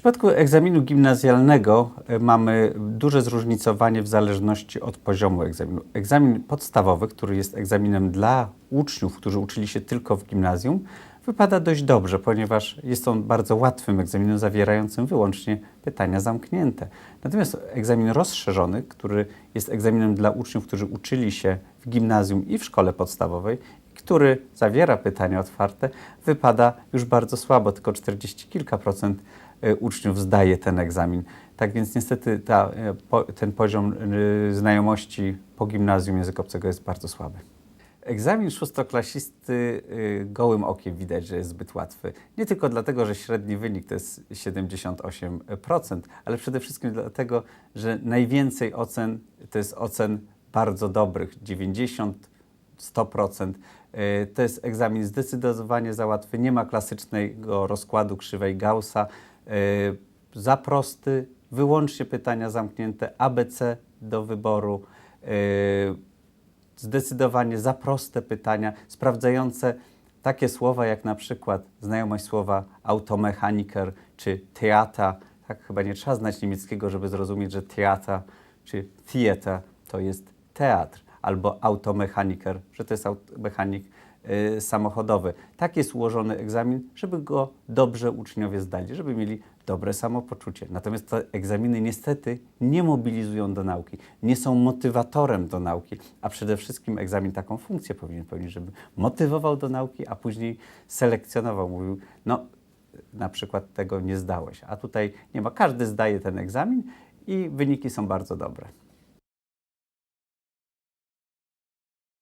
przypadku egzaminu gimnazjalnego e, mamy duże zróżnicowanie w zależności od poziomu egzaminu. Egzamin podstawowy, który jest egzaminem dla uczniów, którzy uczyli się tylko w gimnazjum, wypada dość dobrze, ponieważ jest on bardzo łatwym egzaminem zawierającym wyłącznie pytania zamknięte. Natomiast egzamin rozszerzony, który jest egzaminem dla uczniów, którzy uczyli się w gimnazjum i w szkole podstawowej, który zawiera pytania otwarte, wypada już bardzo słabo, tylko 40 kilka procent uczniów zdaje ten egzamin. Tak więc niestety ta, po, ten poziom e, znajomości po gimnazjum języka obcego jest bardzo słaby. Egzamin szóstoklasisty y, gołym okiem widać, że jest zbyt łatwy. Nie tylko dlatego, że średni wynik to jest 78%, ale przede wszystkim dlatego, że najwięcej ocen to jest ocen bardzo dobrych, 90, 100%. Y, To jest egzamin zdecydowanie za łatwy, nie ma klasycznego rozkładu krzywej Gaussa. Y, Za prosty, wyłącznie pytania zamknięte, ABC do wyboru. y, zdecydowanie za proste pytania, sprawdzające takie słowa jak na przykład znajomość słowa automechaniker czy teata. Tak, chyba nie trzeba znać niemieckiego, żeby zrozumieć, że teata czy theater to jest teatr, albo automechaniker, że to jest mechanik samochodowy. Tak jest ułożony egzamin, żeby go dobrze uczniowie zdali, żeby mieli dobre samopoczucie. Natomiast te egzaminy niestety nie mobilizują do nauki, nie są motywatorem do nauki, a przede wszystkim egzamin taką funkcję powinien pełnić, żeby motywował do nauki, a później selekcjonował, mówił, no na przykład tego nie zdałeś, a tutaj nie ma, każdy zdaje ten egzamin i wyniki są bardzo dobre.